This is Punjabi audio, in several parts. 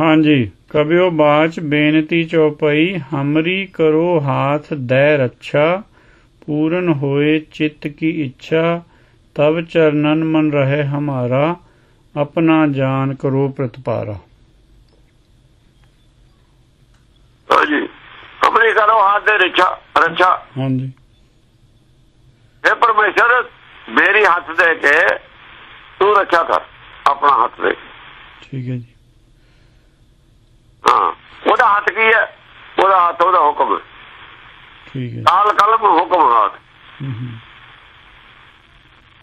ਹਾਂਜੀ। ਕਬਿਓ ਬਾਚ ਬੇਨਤੀ ਚਉਪਈ ਹਮਰੀ ਕਰੋ ਹਾਥ ਦੈ ਰੱਛਾ ਪੂਰਨ ਹੋਏ ਚਿੱਤ ਕੀ ਇੱਛਾ ਤਬ ਚਰਨਨ ਮਨ ਰਹੇ ਹਮਾਰਾ ਆਪਣਾ ਜਾਨ ਕਰੋ ਪ੍ਰਤਪਾਰਾ। ਹਾਂਜੀ। ਆਪਣੇ ਕਰੋ ਹੱਥ ਦੇ ਰੱਛਾ ਰੱਛਾ। ਹਾਂਜੀ। ਇਹ ਪਰਮੇਸ਼ਰ ਮੇਰੀ ਹੱਥ ਦੇ ਕੇ ਤੂੰ ਰੱਖਿਆ ਕਰ ਆਪਣਾ ਹੱਥ ਦੇ ਠੀਕ ਹੈ ਜੀ। ਉਹਦਾ ਹੱਥ ਕੀ ਹੈ? ਉਹਦਾ ਹੱਥ ਉਹਦਾ ਹੁਕਮ। ਠੀਕ ਹੈ। ਕਾਲ ਕਲਮ ਹੁਕਮ ਹੱਥ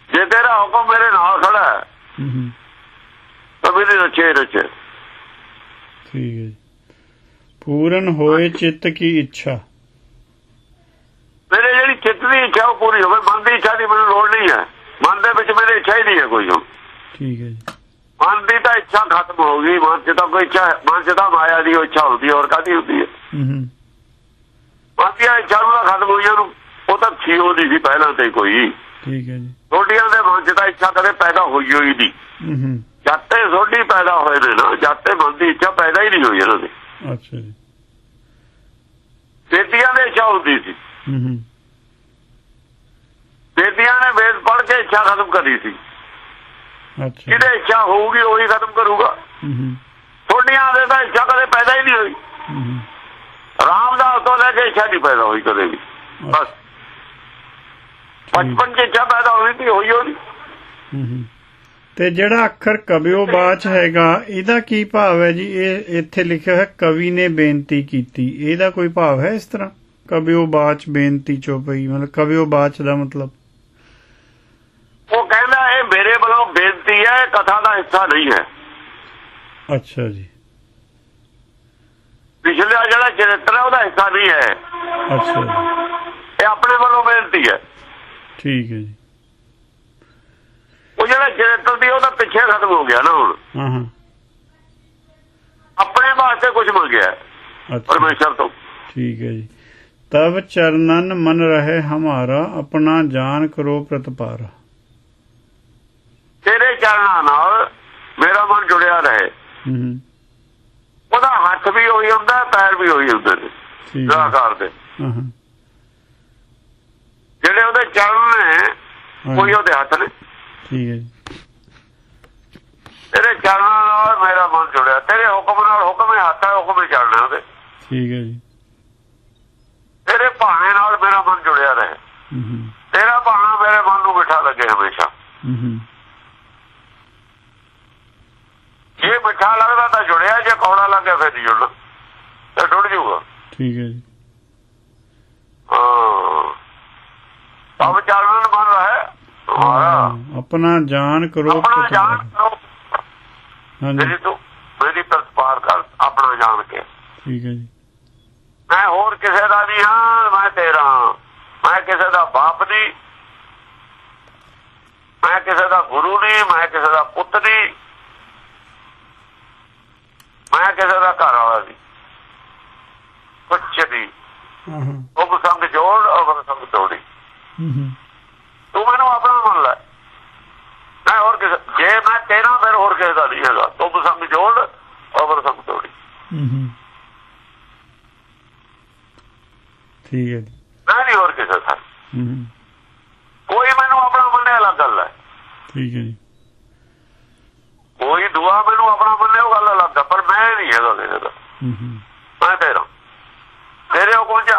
ਜੇ ਤੇਰਾ ਹੁਕਮ ਮੇਰੇ ਨਾਲ ਖੜਾ ਹੈ ਤਾਂ ਮੇਰੇ ਰੱਛੇ ਰੱਛੇ ਠੀਕ ਹੈ ਪੂਰਨ ਹੋਏ ਚਿੱਤ ਕੀ ਇੱਛਾ। ਮੇਰੇ ਜਿਹੜੀ ਚਿੱਤ ਦੀ ਇੱਛਾ ਉਹ ਪੂਰੀ ਹੋਵੇ ਮਨ ਦੀ ਇੱਛਾ ਦੀ ਮੈਨੂੰ ਲੋੜ ਨਹੀਂ ਹੈ। ਮਨ ਦੇ ਵਿੱਚ ਮੇਰੇ ਇੱਛਾ ਹੀ ਨਹੀਂ ਹੈ ਕੋਈ ਠੀਕ ਹੈ ਜੀ। ਮਨ ਦੀ ਤਾਂ ਇੱਛਾ ਖਤਮ ਹੋ ਗਈ ਮਨ 'ਚ ਤਾਂ ਕੋਈ ਇੱਛਾ ਮਨ 'ਚ ਤਾਂ ਮਾਇਆ ਦੀ ਇੱਛਾ ਹੁੰਦੀ ਹੋਰ ਕਾਦੀ ਹੁੰਦੀ ਹੈ? ਹੂੰ ਹੂੰ। ਮਨ ਦੀ ਇੱਛਾ ਨੂੰ ਖਤਮ ਹੋਈ ਉਹਨੂੰ ਉਹ ਤਾਂ ਛੀ ਉਹਦੀ ਸੀ ਪਹਿਲਾਂ ਤੇ ਕੋਈ। ਠੀਕ ਹੈ ਜੀ। ਛੋਟੀਆਂ ਦੇ ਮਨ 'ਚ ਤਾਂ ਇੱਛਾ ਕਦੇ ਪੈਦਾ ਹੋਈ ਹੋਈ ਹੂੰ ਜਾਤੇ ਸੋਢੀ ਪੈਦਾ ਹੋਏ ਨੇ ਨਾ ਜਾਤੇ ਮਨ ਦੀ ਇੱਛਾ ਪੈਦਾ ਹੀ ਨਹੀਂ ਹੋਈ ਇਹਨਾਂ ਦੀ। ਅੱਛਾ ਜੀ। ਬੇਦੀਆਂ ਦੀ ਇੱਛਾ ਹੁੰਦੀ ਸੀ। ਹੂੰ ਹੂੰ। ਬੇਦੀਆਂ ਨੇ ਵੇਦ ਪੜ੍ਹ ਕੇ ਇੱਛਾ ਖਤਮ ਕਰੀ ਸੀ। ਜਿਹਦੇ ਇੱਛਾ ਹੋਊਗੀ ਉਹੀ ਖਤਮ ਕਰੂਗਾ। ਹੂੰ ਹੂੰ। ਛੋਟੀਆਂ ਦੇ ਤਾਂ ਇੱਛਾ ਕਦੇ ਪੈਦਾ ਹੀ ਨਹੀਂ ਹੋਈ। ਹੂੰ ਹੂੰ, ਰਾਮਦਾਸ ਤੋਂ ਲੈ ਕੇ ਇੱਛਾ ਨਹੀਂ ਪੈਦਾ ਹੋਈ ਕਦੇ ਵੀ। ਬਸ। ਬਚਪਨ 'ਚ ਇੱਛਾ ਪੈਦਾ ਹੋਈ ਸੀ ਹੋਈ ਹੋਈ। ਤੇ ਜਿਹੜਾ ਅੱਖਰ ਕਬਿਓ ਬਾਚ ਹੈਗਾ ਇਹਦਾ ਕੀ ਭਾਵ ਹੈ ਜੀ? ਇਹ ਇੱਥੇ ਲਿਖਿਆ ਹੈ ਕਵੀ ਨੇ ਬੇਨਤੀ ਕੀਤੀ। ਇਹਦਾ ਕੋਈ ਭਾਵ ਹੈ ਇਸ ਤਰ੍ਹਾਂ? ਕਬਿਓ ਬਾਚ ਬੇਨਤੀ ਚੋਪਈ ਮਤਲਬ ਕਬਿਓ ਬਾਚ ਦਾ ਮਤਲਬ? ਉਹ ਕਹਿੰਦਾ ਇਹ ਮੇਰੇ ਵੱਲੋਂ ਬੇਨਤੀ ਹੈ ਕਥਾ ਦਾ ਹਿੱਸਾ ਨਹੀਂ ਹੈ। ਅੱਛਾ ਜੀ। ਪਿਛਲਾ ਜਿਹੜਾ ਚਰਿੱਤਰ ਹੈ ਉਹਦਾ ਹਿੱਸਾ ਨਹੀਂ ਹੈ। ਅੱਛਾ ਇਹ ਆਪਣੇ ਵੱਲੋਂ ਬੇਨਤੀ ਹੈ। ਠੀਕ ਹੈ ਜੀ। ਉਹ ਜਿਹੜਾ ਚਰਿੱਤਰ ਦੀ ਉਹਦਾ ਪਿੱਛੇ ਖਤਮ ਹੋ ਗਿਆ ਨਾ ਹੁਣ। ਹਾਂ ਹਾਂ। ਆਪਣੇ ਵਾਸਤੇ ਕੁਝ ਮੰਗਿਆ ਪਰਮੇਸ਼ਰ ਤੋਂ। ਠੀਕ ਹੈ ਜੀ। ਤਬ ਚਰਨਨ ਮਨ ਰਹੇ ਹਮਾਰਾ ਆਪਣਾ ਜਾਨ ਕਰੋ ਪ੍ਰਤਪਾਰਾ। ਤੇਰੇ ਚਰਨਾਂ ਨਾਲ ਮੇਰਾ ਮਨ ਜੁੜਿਆ ਰਹੇ। ਉਹਦਾ ਹੱਥ ਵੀ ਉਹੀ ਹੁੰਦਾ ਪੈਰ ਵੀ ਉਹੀ ਹੁੰਦੇ ਨੇ। ਨਿਰਾਕਾਰ ਦੇ। ਜਿਹੜੇ ਉਹਦੇ ਚਰਨ ਨੇ ਕੋਈ ਉਹਦੇ ਹੱਥ ਨੇ। ਠੀਕ ਹੈ ਤੇਰੇ ਚਰਨਾਂ ਨਾਲ ਮੇਰਾ ਮਨ ਜੁੜਿਆ। ਤੇਰੇ ਹੁਕਮ ਨਾਲ ਹੁਕਮ ਹੀ ਹੱਥ ਹੈ ਹੁਕਮ ਹੀ ਚੱਲਣਾ ਉਹਦੇ। ਠੀਕ ਹੈ ਜੀ। ਤੇਰੇ ਭਾਣੇ ਨਾਲ ਮੇਰਾ ਮਨ ਜੁੜਿਆ ਰਹੇ। ਤੇਰਾ ਭਾਣਾ ਮੇਰੇ ਮਨ ਨੂੰ ਮਿੱਠਾ ਲੱਗੇ ਹਮੇਸ਼ਾ। ਹੂੰ ਹੂੰ ਜੇ ਮਿੱਠਾ ਲੱਗਦਾ ਤਾਂ ਜੁੜਿਆ ਜੇ ਕੌੜਾ ਲੱਗੇ ਫਿਰ ਨਹੀਂ ਜੁੜਨਾ। ਤੇ ਟੁੱਟ ਜਾਊਗਾ ਠੀਕ ਹੈ ਜੀ। ਅਬ ਚੱਲਣ ਮਨ ਰਹੇ ਹਾਂ, ਆਪਣਾ ਜਾਨ ਕਰੋ ਆਪਣਾ ਪ੍ਰਤਪਾਰਾ। ਕਰੋ। ਹਾਂਜੀ। ਮੇਰੀ ਤੋਂ ਮੇਰੀ ਪ੍ਰਤਪਾਰ ਕਰ ਆਪਣਾ ਜਾਣ ਕੇ। ਠੀਕ ਹੈ ਜੀ। ਮੈਂ ਹੋਰ ਕਿਸੇ ਦਾ ਨਹੀਂ ਹਾਂ ਮੈਂ ਤੇਰਾ। ਮੈਂ ਕਿਸੇ ਦਾ ਬਾਪ ਨਹੀਂ। ਮੈਂ ਕਿਸੇ ਦਾ ਗੁਰੂ ਨਹੀਂ ਮੈਂ ਕਿਸੇ ਦਾ ਪੁੱਤ ਨਹੀਂ। ਮੈਂ ਕਿਸੇ ਦਾ ਘਰ ਵਾਲਾ ਨਹੀਂ ਕੁਛ ਹਾਂ ਉਹ ਸੰਗ ਜੋੜ ਔਰ ਸੰਗ ਤੋੜੀ। ਹੂੰ ਹੂੰ ਤੂੰ ਮੈਨੂੰ ਆਪਣਾ ਮੰਨ ਲੈ। ਮੈਂ ਹੋਰ ਕਿਸੇ ਜੇ ਮੈਂ ਤੇਰਾ ਫਿਰ ਹੋਰ ਕਿਸੇ ਦਾ ਨਹੀਂ ਹੈਗਾ। ਤੂੰ ਸੰਗ ਜੋੜ ਔਰ ਸੰਗ ਤੋੜੀ। ਠੀਕ ਹੈ ਮੈਂ ਨਹੀਂ ਹੋਰ ਕਿਸੇ ਦਾ। ਕੋਈ ਮੈਨੂੰ ਆਪਣਾ ਮੰਨਿਆ ਅਲੱਗ ਗੱਲ ਹੈ। ਠੀਕ ਹੈ ਜੀ ਕੋਈ ਦੁਆ ਮੈਨੂੰ ਆਪਣਾ ਮੰਨੇ ਉਹ ਗੱਲ ਅਲੱਗ ਹੈ ਪਰ ਮੈਂ ਨਹੀਂ ਹੈਗਾ ਕਿਸੇ ਦਾ। ਹੂੰ ਹੂੰ। ਮੈਂ ਤੇਰਾ ਤੇਰੇ ਹੁਕਮ ਚ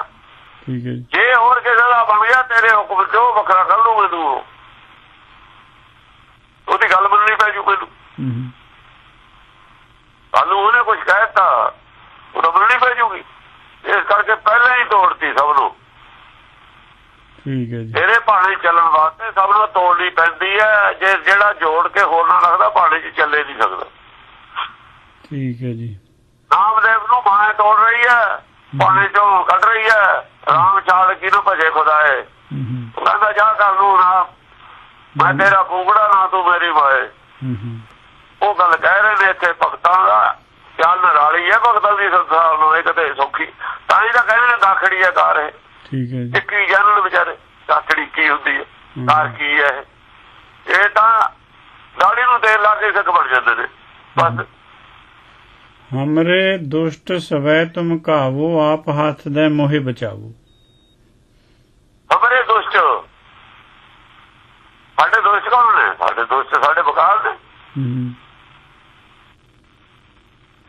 ਠੀਕ ਹੈ ਜੀ। ਜੇ ਹੋਰ ਕਿਸੇ ਦਾ ਬਣ ਗਿਆ ਤੇਰੇ ਹੁਕਮ ਚ ਉਹ ਵੱਖਰਾ ਕਰ ਲੂ ਮੈਨੂੰ ਉਹ। ਉਹਦੀ ਗੱਲ ਮੰਨਣੀ ਪੈ ਜੂ ਮੈਨੂੰ। ਹੂੰ ਹੂੰ। ਕੱਲੂ ਉਹਨੇ ਕੁਝ ਕਹਿਤਾ ਉਹ ਤਾਂ ਮੰਨਣੀ ਪੈ ਜੂਗੀ। ਇਸ ਕਰਕੇ ਪਹਿਲਾਂ ਹੀ ਤੋੜਤੀ ਸਭ ਨੂੰ। ਠੀਕ ਹੈ ਜੀ। ਤੇਰੇ ਭਾਣੇ ਚੱਲਣ ਵਾਸਤੇ ਸਭ ਨੂੰ ਤੋੜਨੀ ਪੈਂਦੀ ਹੈ। ਜੇ ਜਿਹੜਾ ਜੋੜ ਕੇ ਹੋਰ ਨਾ ਰੱਖਦਾ ਭਾਣੇ 'ਚ ਚੱਲੇ ਨਹੀਂ ਸਕਦਾ। ਠੀਕ ਹੈ ਜੀ। ਨਾਮਦੇਵ ਨੂੰ ਮਾਂ ਤੋੜ ਰਹੀ ਹੈ ਪਾਣੀ ਚੋਂ ਕੱਢ ਰਹੀ ਹੈ ਰਾਮ ਚਾਲ ਕਿਨੂੰ ਭਜੇ ਖੁਦਾਏ? ਹੂੰ ਹੂੰ। ਕਹਿੰਦਾ ਜਾ ਕਰ ਲੂ ਨਾ ਮੈਂ ਤੇਰਾ ਬੂਗੜਾ ਨਾ ਤੂੰ ਮੇਰੀ ਮਾਏ। ਹੂੰ ਹੂੰ। ਉਹ ਗੱਲ ਕਹਿ ਰਹੇ ਨੇ ਇੱਥੇ ਭਗਤਾਂ ਦਾ ਚੱਲ ਨਰਾਲੀ ਹੈ ਭਗਤਾਂ ਦੀ ਸੰਸਾਰ ਨੂੰ ਇਹ ਕਦੇ ਸੌਖੀ। ਤਾਂ ਹੀ ਤਾਂ ਕਹਿੰਦੇ ਨੇ ਦਾਖੜੀ ਹੈ ਕਾਰ ਇਹ ਠੀਕ ਹੈ ਜੀ। ਕੀ ਜਾਣਨ ਵਿਚਾਰੇ ਦਾਖੜੀ ਕੀ ਹੁੰਦੀ ਹੈ? ਕਾਰ ਕੀ ਹੈ ਇਹ? ਇਹ ਤਾਂ ਦਾੜੀ ਨੂੰ ਤੇਲ ਲਾ ਕੇ ਸਿੱਖ ਬਣ ਜਾਂਦੇ ਨੇ। ਬਸ। ਹਮਰੇ ਦੁਸ਼ਟ ਸਵੈ ਤੁਮ ਕਾਵੋ ਆਪ ਹੱਥ ਦੇ ਮੋਹਿ ਬਚਾਵੋ ਹਮਰੇ ਦੁਸ਼ਟ ਸਾਡੇ ਦੁਸ਼ਟ ਕੌਣ ਨੇ ਸਾਡੇ ਦੁਸ਼ਟ ਸਾਡੇ ਬਕਾਰ ਨੇ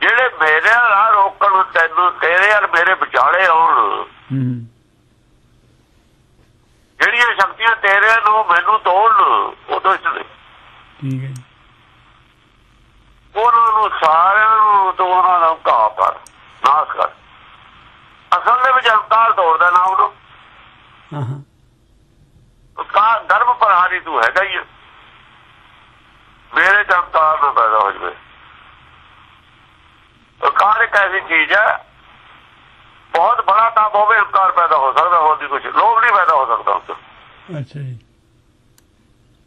ਜਿਹੜੇ ਮੇਰੇ ਰਾਹ ਰੋਕਣ ਤੈਨੂੰ ਤੇਰੇ ਯਾਰ ਮੇਰੇ ਵਿਚਾਲੇ ਆਉਣ ਜਿਹੜੀਆਂ ਸ਼ਕਤੀਆਂ ਤੇਰੇ ਨੂੰ ਮੈਨੂੰ ਤੋੜਨ ਉਹ ਦੁਸ਼ਟ ਨੇ ਠੀਕ ਹੈ ਜੀ। ਉਹਨਾਂ ਨੂੰ ਸਾਰਿਆਂ ਨੂੰ ਤੂੰ ਉਹਨਾਂ ਦਾ ਘਾਹ ਕਰ ਨਾਸ਼ ਕਰ ਅਸਲ ਦੇ ਵਿੱਚ ਅਵਤਾਰ ਤੋੜਦਾ ਨਾ ਉਹਨੂੰ ਹਾਂ ਹਾਂ ਕਾ ਗਰਭ ਪ੍ਰਹਾਰੀ ਤੂੰ ਹੈਗਾ ਹੀ। ਮੇਰੇ ਚ ਅਵਤਾਰ ਨਾ ਪੈਦਾ ਹੋ ਜਵੇ। ਅਕਾਰ ਇੱਕ ਐਸੀ ਚੀਜ਼ ਹੈ ਬਹੁਤ ਬੜਾ ਤਾਂ ਹੋਵੇ ਅਹੰਕਾਰ ਪੈਦਾ ਹੋ ਸਕਦਾ ਹੋਰ ਨਹੀਂ ਕੁਝ ਲੋਭ ਨਹੀਂ ਪੈਦਾ ਹੋ ਸਕਦਾ ਉਸ ਤੋਂ। ਅੱਛਾ ਜੀ।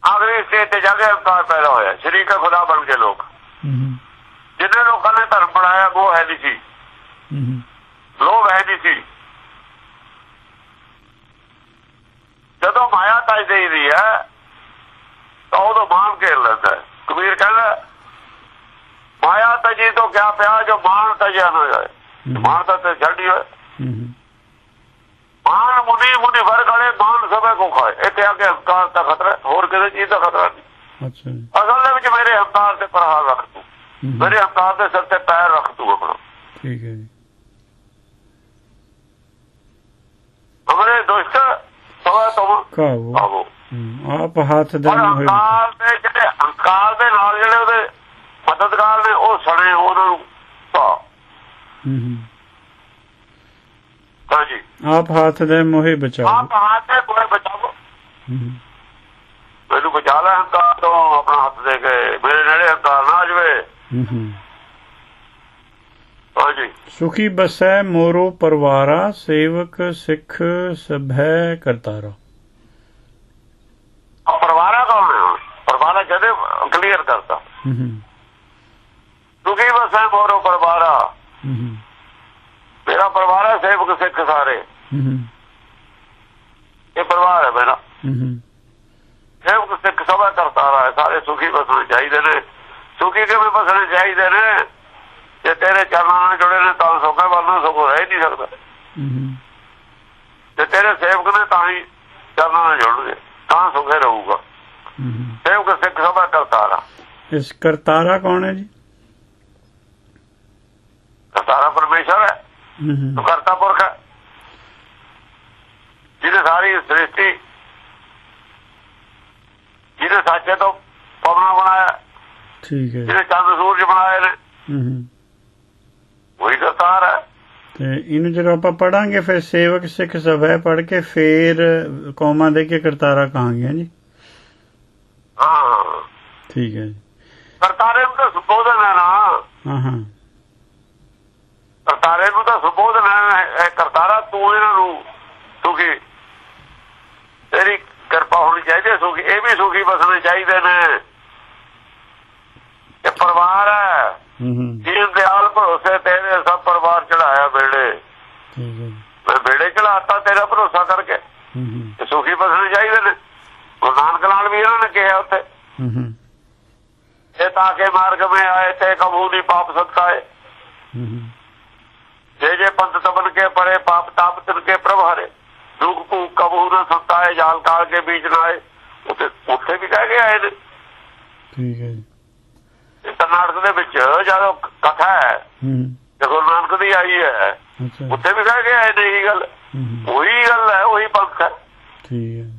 ਆਖਰੀ ਸਟੇਜ ਤੇ ਜਾ ਕੇ ਅਹੰਕਾਰ ਪੈਦਾ ਹੋਇਆ। ਸ਼ਰੀਕ ਖੁਦਾ ਬਣ ਕੇ ਲੋਕ। ਜਿੰਨੇ ਲੋਕਾਂ ਨੇ ਧਰਮ ਬਣਾਇਆ ਉਹ ਹੈ ਨਹੀਂ ਸੀ। ਲੋਭ ਹੈ ਨਹੀਂ ਸੀ। ਜਦੋਂ ਮਾਇਆ ਤਜ ਦੇਈ ਦੀ ਹੈ। ਤਾਂ ਉਦੋਂ ਮਾਨ ਘੇਰ ਲੈਂਦਾ। ਕਬੀਰ ਕਹਿੰਦਾ ਮਾਇਆ ਤਜੀ ਤੋਂ ਕਿਆ ਪਿਆ ਜੋ ਮਾਨ ਤਜਿਆ ਹਮ, ਮਾਨ ਤਾਂ ਤੇ ਛੱਡੀ ਹੋਏ। ਹਮ, ਮਾਨ ਮੁਨੀ ਮੁਨੀ ਵਰਗ ਵਾਲੇ ਮਾਨ ਸਭੇ ਕੋ ਖਾਏ। ਇੱਥੇ ਆ ਕੇ ਹੰਕਾਰ ਦਾ ਖਤਰਾ ਹੋਰ ਕਿਸੇ ਚੀਜ਼ ਦਾ ਖਤਰਾ ਨਹੀਂ। ਅੱਛਾ ਜੀ। ਅਸਲ ਦੇ ਵਿੱਚ ਮੇਰੇ ਹੰਕਾਰ ਤੇ ਪ੍ਰਹਾਰ ਰੱਖ ਤੂੰ। ਮੇਰੇ ਹੰਕਾਰ ਦੇ ਸਿਰ ਤੇ ਪੈਰ ਰੱਖ ਤੂੰ ਆਪਣਾ। ਠੀਕ ਹੈ ਜੀ ਹਮਰੇ ਦੁਸ਼ਟ ਕਾਵੋ। ਆਪ ਹੱਥ ਦੇ ਮੋਹਿ ਹੰਕਾਰ ਦੇ ਜਿਹੜੇ ਹੰਕਾਰ ਦੇ ਨਾਲ ਜਿਹੜੇ ਉਹਦੇ ਮਦਦਗਾਰ ਨੇ ਉਹ ਸਣੇ ਉਹਨਾਂ ਨੂੰ ਹਮ, ਹਾਂਜੀ ਆਪ ਹੱਥ ਦੇ ਮੋਹਿ ਬਚਾਵੋ ਆਪ ਹੱਥ ਦੇ ਕੋਈ ਬਚਾਵੋ ਹਮ, ਮੈਨੂੰ ਬਚਾ ਲੈ ਹੰਕਾਰ ਤੋਂ ਆਪਣਾ ਹੱਥ ਦੇ ਕੇ। ਮੇਰੇ ਨੇੜੇ ਹੰਕਾਰ ਨਾ ਆ ਜਾਵੇ। ਹਾਂਜੀ ਸੁਖੀ ਬਸੈ ਮੋਰੋ ਪਰਵਾਰਾ ਸੇਵਕ ਸਿੱਖ ਸਭੈ ਕਰਤਾਰਾ ਆ ਪਰਿਵਾਰਾ ਕੌਣ ਹੈ ਹੁਣ? ਪਰਿਵਾਰਾ ਜਦੇ ਕਲੀਅਰ ਕਰਤਾ ਦੁਖੀ ਵਸੈ ਮੋਰੋ ਪਰਿਵਾਰਾ ਮੇਰਾ ਪਰਿਵਾਰ ਹੈ ਸੇਵਕ ਸਿੱਖ ਸਾਰੇ। ਇਹ ਪਰਿਵਾਰ ਹੈ ਮੇਰਾ ਸੇਵਕ ਸਿੱਖ ਸਭਾ ਕਰਤਾਰਾ ਹੈ ਸਾਰੇ ਸੁਖੀ ਬਸਣੇ ਚਾਹੀਦੇ ਨੇ। ਸੁਖੀ ਕਿਵੇਂ ਬਸਣੇ ਚਾਹੀਦੇ ਨੇ? ਜੇ ਤੇਰੇ ਚਰਨਾਂ ਨਾਲ ਜੁੜੇ ਨੇ ਤਾਂ ਸੁਖੇ ਵੱਲੋਂ ਸੁਖ ਰਹਿ ਨਹੀਂ ਸਕਦਾ ਹਮ, ਜੇ ਤੇਰੇ ਸੇਵਕ ਨੇ ਤਾਂ ਹੀ ਚਰਨਾਂ ਨਾਲ ਜੁੜਨਗੇ ਤਾਂ ਸੁਖੇ ਰਹੂਗਾ ਹਮ। ਸੇਵਕ ਸਿੱਖ ਸਭਾ ਕਰਤਾਰਾ ਇਸ ਕਰਤਾਰਾ ਕੌਣ ਹੈ ਜੀ? ਕਰਤਾਰਾ ਪਰਮੇਸ਼ਰ ਹੈ। ਤੂੰ ਕਰਤਾ ਪੁਰਖ ਹੈ। ਜਿਹਨੇ ਸਾਰੀ ਸ੍ਰਿਸ਼ਟੀ ਜਿਹਨੇ ਸਾਚੇ ਤੋਂ ਪਵਨਾ ਬਣਾਇਆ ਠੀਕ ਹੈ। ਜਿਹਨੇ ਚੰਦ ਸੂਰਜ ਬਣਾਏ ਨੇ ਹਮ। ਉਹੀ ਕਰਤਾਰ ਹੈ। ਤੇ ਇਹਨੂੰ ਜਦੋਂ ਆਪਾਂ ਪੜਾਂਗੇ ਫਿਰ ਸੇਵਕ ਸਿੱਖ ਸਭੈ ਪੜ ਕੇ ਫੇਰ ਕੌਮਾ ਦੇ ਕੇ ਕਰਤਾਰਾ ਕਹਾਂਗੇ ਜੀ? ਹਾਂ। ਠੀਕ ਹੈ ਜੀ। ਕਰਤਾਰੇ ਨੂੰ ਤਾਂ ਸੰਬੋਧਨ ਹੈ ਨਾ ਹਾਂ ਹਾਂ। ਕਰਤਾਰੇ ਨੂੰ ਤਾਂ ਸੰਬੋਧਨ ਹੈ ਕਰਤਾਰਾ ਤੂੰ ਇਹਨਾਂ ਨੂੰ ਸੁਖੀ। ਤੇਰੀ ਕਿਰਪਾ ਹੋਣੀ ਚਾਹੀਦੀ ਹੈ ਸੁਖੀ। ਇਹ ਵੀ ਸੁਖੀ ਬਸਣੇ ਚਾਹੀਦੇ ਨੇ। ਇਹ ਪਰਿਵਾਰ ਹੈ ਹਮ, ਜੀਵ ਦਿਆਲ ਭਰੋਸੇ ਤੇਰੇ ਸਭ ਪਰਿਵਾਰ ਚੜਾਇਆ ਬੇੜੇ ਠੀਕ ਹੈ ਮੈਂ ਬੇੜੇ ਚੜਾਤਾ ਤੇਰਾ ਭਰੋਸਾ ਕਰਕੇ। ਸੁਖੀ ਬਸਣੇ ਚਾਹੀਦੇ ਨੇ। ਗੁਰੂ ਨਾਨਕ ਨਾਲ ਵੀ ਇਹਨਾਂ ਨੇ ਕਿਹਾ ਉੱਥੇ। ਹਮ, ਹਮ, ਇਹ ਤਾਂ ਕੇ ਮਾਰਗ ਮੇ ਆਏ ਤੇ ਕਬੂ ਨਹੀਂ ਪਾਪ ਸਤਕਾਏ ਹਮ, ਹਮ, ਜੇ ਜੇ ਪੰਥ ਤਬਨ ਕੇ ਪਰੇ ਪਾਪ ਤਾਪ ਤਿਨ ਕੇ ਪ੍ਰਭ ਹਰੇ। ਦੁਖ ਕੋ ਕਬੂ ਨਾ ਸੰਤਾਏ ਜਾਲ ਕਾਲ ਕੇ ਬੀਚ ਨਾ ਆਏ ਉੱਥੇ ਉੱਥੇ ਵੀ ਕਹਿ ਕੇ ਆਏ ਨੇ। ਠੀਕ ਹੈ ਜੀ। ਕਰਨਾਟਕ ਦੇ ਵਿੱਚ ਜਦੋਂ ਕਥਾ ਹੈ ਗੁਰੂ ਨਾਨਕ ਦੀ ਆਈ ਹੈ। ਉੱਥੇ ਵੀ ਕਹਿ ਕੇ ਆਏ ਨੇ ਇਹ ਗੱਲ। ਉਹੀ ਗੱਲ ਹੈ ਉਹੀ ਪੰਥ ਹੈ। ਠੀਕ ਹੈ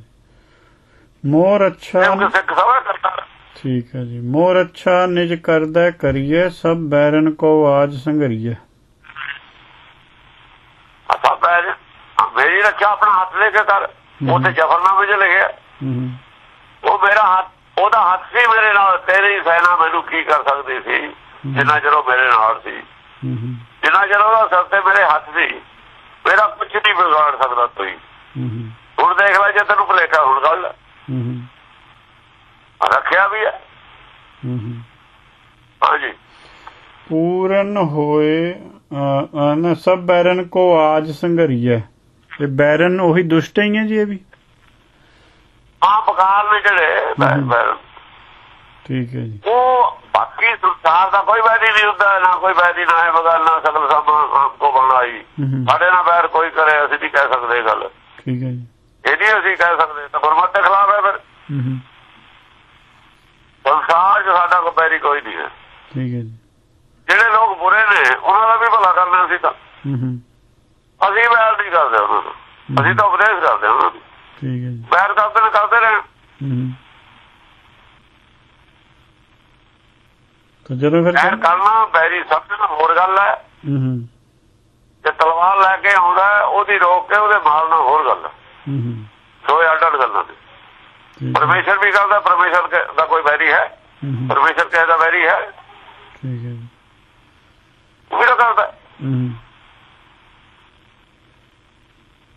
ਮੋਰ ਅੱਛਾ। ਸਿੱਖ ਸਭਾ ਕਰਤਾ ਠੀਕ ਹੈ ਜੀ। ਮੋਰ ਅੱਛਾ ਨਿਜ ਕਰਦਾ ਕਰੀਏ ਸਭ ਬੈਰਨ ਕੋ ਆਜ ਸੰਘਰੀਏ। ਅਸਾਂ ਪੈਰ ਮੇਰੀ ਰੱਖਿਆ ਆਪਣਾ ਹੱਥ ਲੈ ਕੇ ਕਰ। ਉੱਥੇ ਜਫਰਨਾਮੇ 'ਚ ਲਿਖਿਆ ਉਹ ਮੇਰਾ ਹੱਥ ਉਹਦਾ ਹੱਥ ਸੀ ਮੇਰੇ ਨਾਲ। ਤੇਰੀ ਸੈਨਾ ਮੈਨੂੰ ਕੀ ਕਰ ਸਕਦੀ ਸੀ? ਜਿੰਨਾ ਚਿਰ ਉਹ ਮੇਰੇ ਨਾਲ ਸੀ। ਜਿੰਨਾ ਚਿਰ ਉਹਦਾ ਸਿਰ ਤੇ ਮੇਰੇ ਹੱਥ ਸੀ ਮੇਰਾ ਕੁਝ ਨਹੀਂ ਵਿਗਾੜ ਸਕਦਾ ਹਮ, ਹੁਣ ਦੇਖ ਲੈ ਜੇ ਤੈਨੂੰ ਭੁਲੇਖਾ ਹੁਣ ਗੱਲ। ਰੱਖਿਆ ਵੀ ਹੈ। ਹਾਂਜੀ। ਪੂਰਨ ਹੋਏ ਅਨ ਸਭ ਬੈਰਨ ਕੋ ਆਜ ਸੰਘਰੀਏ ਤੇ ਬੈਰਨ ਉਹੀ ਦੁਸ਼ਟ ਹੀ ਹੈ ਜੀ ਇਹ ਵੀ? ਆਪ ਬਕਾਰ ਨੇ ਜਿਹੜੇ ਠੀਕ ਹੈ ਜੀ। ਉਹ ਬਾਕੀ ਸੰਸਾਰ ਦਾ ਕੋਈ ਵੈਰੀ ਨਹੀਂ ਹੁੰਦਾ ਨਾ ਕੋਈ ਵੈਰੀ ਨਾ ਹੈ ਬਗਲ ਨਾ ਸਗਲ ਸਭ ਆਪ ਕੋ ਬਣਾਈ। ਸਾਡੇ ਨਾਲ ਬੈਰ ਕੋਈ ਕਰੇ ਅਸੀਂ ਨਹੀਂ ਕਹਿ ਸਕਦੇ ਗੱਲ। ਠੀਕ ਹੈ ਜੀ। ਇਹ ਨਹੀਂ ਅਸੀਂ ਕਹਿ ਸਕਦੇ ਤਾਂ ਗੁਰਮਤਿ ਦੇ ਖਿਲਾਫ ਹੈ ਫਿਰ ਹੂੰ ਹੂੰ ਸੰਸਾਰ 'ਚ ਸਾਡਾ ਕੋਈ ਬੈਰੀ ਕੋਈ ਨਹੀਂ ਹੈ ਠੀਕ ਹੈ ਜੀ। ਜਿਹੜੇ ਲੋਕ ਬੁਰੇ ਨੇ ਉਹਨਾਂ ਦਾ ਵੀ ਭਲਾ ਕਰਨਾ ਸੀ ਤਾਂ। ਹੂੰ ਅਸੀਂ ਬੈਰ ਨਹੀਂ ਕਰਦੇ ਉਹਨਾਂ ਨੂੰ। ਅਸੀਂ ਤਾਂ ਉਪਦੇਸ਼ ਕਰਦੇ ਹਾਂ ਉਹਨਾਂ ਨੂੰ। ਠੀਕ ਹੈ ਜੀ। ਬੈਰ ਕਰਦੇ ਨੇ ਕਰਦੇ ਰਹੇ। ਹੂੰ ਤਾਂ ਜਦੋਂ ਫਿਰ ਬੈਰ ਕਰਨਾ ਬੈਰੀ ਸਮਝਣਾ ਹੋਰ ਗੱਲ ਹੈ। ਜੇ ਤਲਵਾਰ ਲੈ ਕੇ ਆਉਂਦਾ ਉਹਦੀ ਰੋਕ ਕੇ ਉਹਦੇ ਮਾਰਨਾ ਹੋਰ ਗੱਲ ਹੈ। ਹੂੰ ਹੂੰ। ਦੋ ਅੱਡ ਅੱਡ ਗੱਲਾਂ ਨੇ। ਪਰਮੇਸ਼ਰ ਵੀ ਕਰਦਾ ਪਰਮੇਸ਼ਰ ਦਾ ਕੋਈ ਵੈਰੀ ਹੈ। ਪਰਮੇਸ਼ਰ ਕਿਸੇ ਦਾ ਵੈਰੀ ਹੈ। ਠੀਕ ਹੈ ਜੀ। ਉਹ ਵੀ ਤਾਂ ਕਰਦਾ ਹੈ। ਹੂੰ ਹੂੰ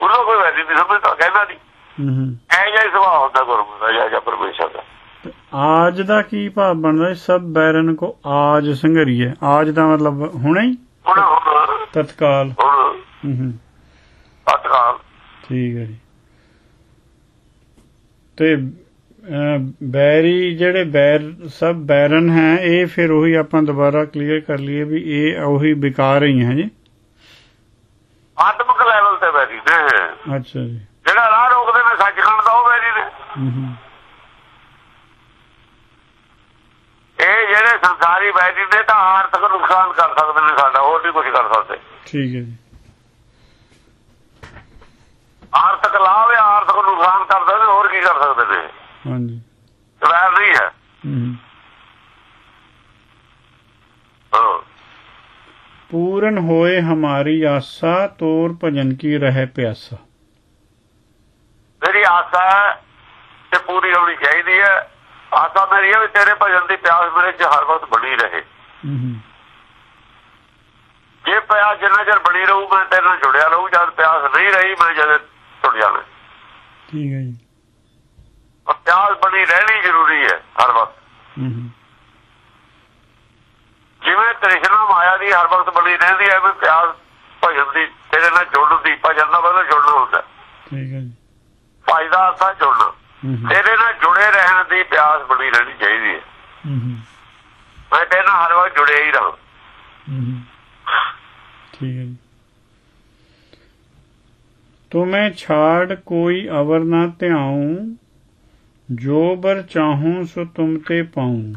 ਉਹਦਾ ਕੋਈ ਵੈਰੀ ਨਹੀਂ ਸਮਝਦਾ ਕਹਿੰਦਾ ਨਹੀਂ ਹੂੰ ਹੂੰ। ਐ ਜਿਹਾ ਹੀ ਸੁਭਾਅ ਹੁੰਦਾ ਗੁਰਮੁਖ ਦਾ ਜਾਂ ਜਾਂ ਪਰਮੇਸ਼ਰ ਦਾ। ਤੇ ਆਜ ਦਾ ਕੀ ਭਾਵ ਬਣਦਾ? ਸਭ ਬੈਰਨ ਕੋ ਆਜ ਸੰਘਰੀਏ। ਆਜ ਦਾ ਮਤਲਬ ਹੁਣੇ ਹੀ? ਹੁਣ ਹੁਣ ਤਤਕਾਲ। ਹੂੰ ਹੂੰ। ਅਤਕਾਲ ਠੀਕ ਹੈ ਜੀ। ਤੇ ਬੈਰੀ ਜਿਹੜੇ ਬੈਰ ਸਭ ਬੈਰਨ ਹੈ ਇਹ ਫਿਰ ਉਹੀ ਆਪਾਂ ਦੁਬਾਰਾ ਕਲੀਅਰ ਕਰ ਲਈਏ ਵੀ ਇਹ ਉਹੀ ਵਿਕਾਰ ਹੀ ਹੈ ਜੀ। ਆਤਮਿਕ ਲੈਵਲ ਤੇ ਵੈਰੀ ਨੇ। ਅੱਛਾ ਜੀ। ਜਿਹੜਾ ਰਾਹ ਰੋਕਦੇ ਨੇ ਸੱਚਖੰਡ ਦਾ ਉਹ ਵੈਰੀ ਨੇ। ਹੂੰ ਹੂੰ। ਇਹ ਜਿਹੜੇ ਸੰਸਾਰੀ ਵੈਰੀ ਨੇ ਤਾਂ ਆਰਥਿਕ ਨੁਕਸਾਨ ਕਰ ਸਕਦੇ ਨੇ ਸਾਡਾ ਹੋਰ ਨਹੀਂ ਕੁਝ ਕਰ ਸਕਦੇ। ਠੀਕ ਹੈ ਜੀ। ਆਰਥਿਕ ਲਾਭ ਜਾਂ ਆਰਥਿਕ ਨੁਕਸਾਨ ਕਰਦੇ ਹੋਰ ਕੀ ਕਰ ਸਕਦੇ ਨੇ? ਹਾਂਜੀ। ਵੈਰ ਨਹੀਂ ਹੈ। ਪੂਰਨ ਹੋਏ ਹਮਾਰੀ ਆਸਾ ਤੋਰ ਭਜਨ ਕੀ ਰਹਿ ਪਿਆਸਾ। ਮੇਰੀ ਆਸਾ ਤੇ ਪੂਰੀ ਹੋਣੀ ਚਾਹੀਦੀ ਹੈ। ਆਸਾ ਮੇਰੀ ਹੈ ਵੀ ਤੇਰੇ ਭਜਨ ਦੀ ਪਿਆਸ ਮੇਰੇ ਚ ਹਰ ਵਕਤ ਬਣੀ ਰਹੇ। ਜੇ ਪਿਆਸ ਜਿੰਨਾ ਚਿਰ ਬਣੀ ਰਹੂ ਮੈਂ ਤੇਰੇ ਨਾਲ ਜੁੜਿਆ ਰਹੂ। ਜਦ ਪਿਆਸ ਨਹੀਂ ਰਹੀ ਮੈਂ ਜਦ ਟੁੱਟ ਜਾਣਾ। ਠੀਕ ਹੈ ਜੀ। ਦੀ ਰਹਿਣੀ ਜ਼ਰੂਰੀ ਹੈ ਹਰ ਵਕਤ। ਜਿਵੇਂ ਤ੍ਰਿਸ਼ਨਾ ਮਾਇਆ ਦੀ ਹਰ ਵਕਤ ਬਲੀ ਰਹਿੰਦੀ ਹੈ ਵੀ ਪਿਆਰ ਭਜਨ ਦੀ ਤੇਰੇ ਨਾਲ ਜੁੜਦੀ ਭਜਨ ਦਾ ਬਦਲ ਜੁੜਨਾ ਹੁੰਦਾ ਠੀਕ ਹੈ ਫਾਇਦਾ ਆਸਾ ਜੁੜਨਾ। ਤੇਰੇ ਨਾਲ ਜੁੜੇ ਰਹਿਣ ਦੀ ਪਿਆਸ ਬੜੀ ਰਹਿਣੀ ਚਾਹੀਦੀ ਹੈ। ਮੈਂ ਕਹਿੰਦਾ ਹਰ ਵਕਤ ਜੁੜਿਆ ਹੀ ਰਹੋ। ਤੁਮੇ ਛਾੜ ਕੋਈ ਅਵਰ ਨਾ ਧਿਆਉ। ਜੋ ਬਰ ਚਾਹੂੰ ਸੋ ਤੁਮ ਤੇ ਪਾਉਂ।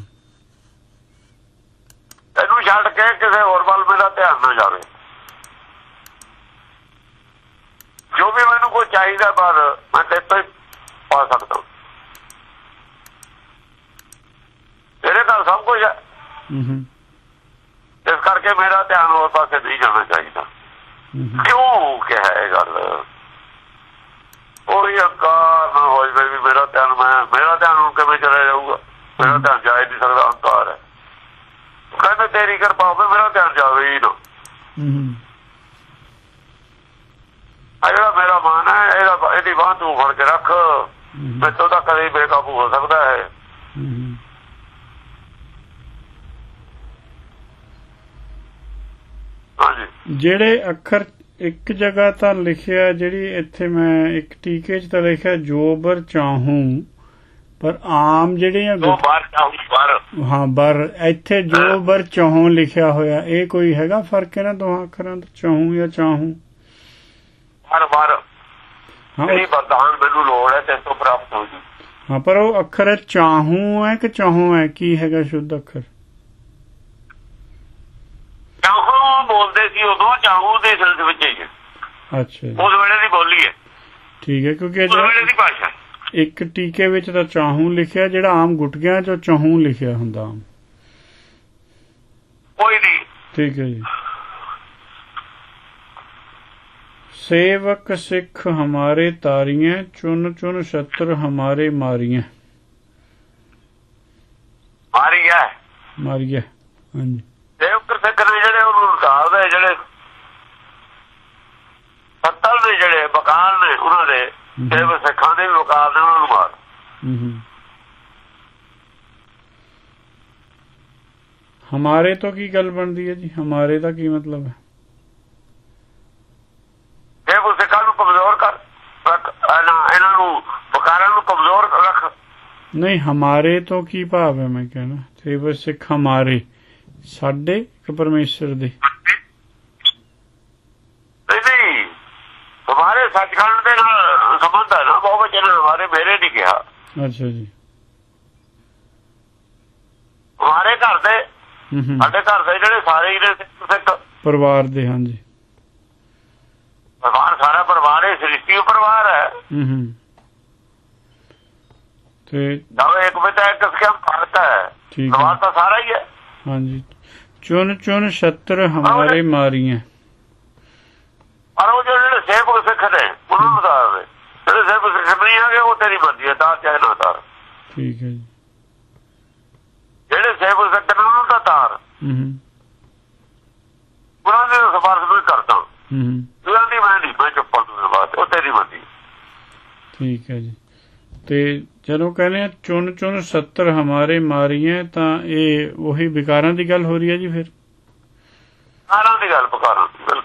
ਤੈਨੂੰ ਛੱਡ ਕੇ ਕਿਸੇ ਹੋਰ ਵੱਲ ਮੇਰਾ ਧਿਆਨ ਨਾ ਜਾਵੇ। ਜੋ ਵੀ ਮੈਨੂੰ ਕੋਈ ਚਾਹੀਦਾ ਪਰ ਮੈਂ ਤੇ ਤੋਂ ਪਾ ਸਕਦਾ। ਤੇਰੇ ਘਰ ਸਭ ਕੁਝ ਹੈ। ਇਸ ਕਰਕੇ ਮੇਰਾ ਧਿਆਨ ਹੋਰ ਪਾਸੇ ਨਹੀਂ ਜਾਣਾ ਚਾਹੀਦਾ। ਕਿਉਂ ਕਿਹਾ ਇਹ ਗੱਲ? ਉਹ ਇਹ ਮੇਰਾ ਧਿਆਨ ਹੁਣ ਕਿਵੇਂ ਚਲਾ ਜਾਊਗਾ। ਮੇਰਾ ਧਿਆਨ ਜਾ ਨਹੀਂ ਸਕਦਾ ਹੰਕਾਰ ਹੈ। ਕਹਿੰਦਾ ਤੇਰੀ ਕਿਰਪਾ ਹੋਵੇ ਮੇਰਾ ਧਿਆਨ ਜਾਵੇ ਹੀ ਨਾ। ਆ ਜਿਹੜਾ ਮੇਰਾ ਮਨ ਹੈ ਇਹਦਾ ਇਹਦੀ ਬਾਹ ਤੂੰ ਫੜ ਕੇ ਰੱਖ। ਮੈਂ ਤੋਂ ਤਾਂ ਕਦੇ ਬੇਕਾਬੂ ਹੋ ਸਕਦਾ ਹੈ। ਜਿਹੜੇ ਅੱਖਰ ਇੱਕ ਜਗ੍ਹਾ ਤਾਂ ਲਿਖਿਆ ਜਿਹੜੀ ਇੱਥੇ ਮੈਂ ਇੱਕ ਟੀਕੇ 'ਚ ਤਾਂ ਲਿਖਿਆ ਜੋਬਰ ਚਾਹੂੰ। ਪਰ ਆਮ ਜਿਹੜੀਆਂ ਉਹ ਬਾਹਰ ਚਾਹੂ ਬਾਹਰ। ਹਾਂ ਬਰ ਇੱਥੇ ਜੋ ਬਰ ਚਾਹੂੰ ਲਿਖਿਆ ਹੋਇਆ ਇਹ ਕੋਈ ਹੈਗਾ ਫ਼ਰਕ ਇਹਨਾਂ ਦੋਹਾਂ ਅੱਖਰਾਂ ਦਾ ਚਾਹੂੰ ਜਾਂ ਚਾਹੂੰ? ਬਾਹਰ ਬਾਹਰ। ਹਾਂ ਜਿਹੜੀ ਉਹ- ਵਰਦਾਨ ਮੈਨੂੰ ਲੋੜ ਹੈ ਤੇ ਤੋਂ ਪ੍ਰਾਪਤ ਹੋ ਜੂ ਹਾਂ ਪਰ ਉਹ ਅੱਖਰ ਚਾਹੂੰ ਹੈ ਕਿ ਚਾਹੂੰ ਹੈ? ਕੀ ਹੈਗਾ ਸ਼ੁੱਧ ਅੱਖਰ? ਚਾਹੂ ਬੋਲਦੇ ਸੀ ਉਦੋਂ ਚਾਹੂ ਦੇ ਸਿਲਸਿਲੇ ਵਿੱਚ। ਅੱਛਾ ਉਸ ਵੇਲੇ ਦੀ ਬੋਲੀ ਹੈ। ਠੀਕ ਹੈ ਕਿਉਂਕਿ ਉਸ ਵੇਲੇ ਜਿਹੜਾ ਦੀ ਭਾਸ਼ਾ। ਇੱਕ ਟੀਕੇ ਵਿੱਚ ਤਾਂ ਚਾਹੂੰ ਲਿਖਿਆ ਜਿਹੜਾ ਆਮ ਗੁਟਕਿਆਂ 'ਚ ਚਾਹੂੰ ਲਿਖਿਆ ਹੁੰਦਾ। ਕੋਈ ਨਹੀਂ। ਠੀਕ ਹੈ ਜੀ। ਸੇਵਕ ਸਿੱਖ ਹਮਾਰੇ ਤਾਰੀਆਂ ਚੁਨ ਚੁਨ ਛਤਰ ਹਮਾਰੇ ਮਾਰੀਆਂ ਮਾਰੀ ਹੈ ਮਾਰੀਏ ਹਾਂਜੀ। ਸੇਵਕ ਸਿੱਖ ਨੇ ਜਿਹੜੇ ਉਹਨੂੰ ਉਤਾਰਦੇ ਜਿਹੜੇ ਸੱਤਲ ਦੇ ਜਿਹੜੇ ਬਕਾਲ ਨੇ ਉਹਨਾਂ ਦੇ ਸੇਵਕ ਸਿੱਖਾਂ ਦੇ ਵੀ ਬਕਾਲ ਨੇ ਉਹਨਾਂ ਨੂੰ ਮਾਰ। ਹਮਾਰੇ ਤੋਂ ਕੀ ਗੱਲ ਬਣਦੀ ਹੈ ਜੀ? ਹਮਾਰੇ ਦਾ ਕੀ ਮਤਲਬ ਹੈ? ਸੇਵਕ ਸਿੱਖਾਂ ਨੂੰ ਕਮਜ਼ੋਰ ਕਰ ਰੱਖ ਇਹਨਾਂ ਨੂੰ ਬਕਾਰਾਂ ਨੂੰ ਕਮਜ਼ੋਰ ਰੱਖ। ਨਹੀਂ ਹਮਾਰੇ ਤੋਂ ਕੀ ਭਾਵ ਹੈ ਮੈਂ ਕਹਿਣਾ? ਸੇਵ ਸਿੱਖ ਹਮਾਰੇ ਸਾਡੇ ਕਿ ਪਰਮੇਸ਼ਰ ਦੇ? ਨਹੀਂ ਨਹੀਂ। ਹਮਾਰੇ ਸੱਚਖੰਡ ਦੇ ਨਾਲ ਸੰਬੰਧ ਹੈ ਨਾ ਬਹੁਤ ਵਚਨ ਹਮਾਰੇ ਮੇਰੇ ਨਹੀਂ ਕਿਹਾ। ਅੱਛਾ ਜੀ। ਹਮਾਰੇ ਘਰ ਦੇ ਸਾਡੇ ਘਰ ਦੇ ਜਿਹੜੇ ਸਾਰੇ ਹੀ ਨੇ ਸਿੱਖ ਸਿੱਖ। ਪਰਿਵਾਰ ਦੇ ਹਾਂਜੀ। ਪਰਿਵਾਰ ਸਾਰਾ ਪਰਿਵਾਰ ਹੈ ਸ੍ਰਿਸ਼ਟੀ ਪਰਿਵਾਰ ਹੈ। ਹੂੰ ਹੂੰ। ਤੇ ਜਦੋਂ ਇੱਕ ਵਿੱਚ ਇੱਕ ਸਕਮ ਫ਼ਰਕ ਹੈ। ਪਰਿਵਾਰ ਤਾਂ ਸਾਰਾ ਹੀ ਹੈ। ਹਾਂਜੀ। ਚੁਣ ਚੁਣ ਛਤਰ ਹਮਾਰੇ ਮਾਰੀਆਂ। ਪਰ ਉਹ ਜਿਹੜੇ ਸੇਵਕ ਸਿੱਖ ਨੇ ਉਹਨਾਂ ਨੂੰ ਦੱਸਦੇ ਸਿੱਖ ਨਹੀਂ ਹੈਗੇ ਉਹ ਤੇਰੀ ਮਰਜ਼ੀ ਹੈ ਤਾਂ ਚਾਹੇ ਨਾ ਤਾਰ। ਠੀਕ ਹੈ ਜੀ। ਜਿਹੜੇ ਸੇਵਕ ਸਿੱਖ ਨੇ ਉਹਨਾਂ ਦਾ ਤਾਰ। ਹੂੰ ਹੂੰ। ਉਹਨਾਂ ਦੇ ਸਫਾਰਸ਼ ਵੀ ਕਰਦਾ। ਹੂੰ ਹੂੰ। ਉਹਨਾਂ ਦੀ ਮੈਂ ਨਹੀਂ ਮੈਂ ਚੁੱਪ ਕਰ ਬਾਤ ਉਹ ਤੇਰੀ ਮਰਜ਼ੀ। ਠੀਕ ਹੈ ਜੀ। ਤੇ ਜਦੋਂ ਕਹਿੰਦੇ ਆ ਚੁਣ ਚੁਣ 70 ਹਮਾਰੇ ਮਾਰੀਆਂ ਤਾਂ ਇਹ ਉਹੀ ਵਿਕਾਰਾਂ ਦੀ ਗੱਲ ਹੋ ਰਹੀ ਹੈ ਜੀ ਫਿਰ? ਸਾਰਿਆਂ ਦੀ ਗੱਲ ਬਿਲਕੁਲ।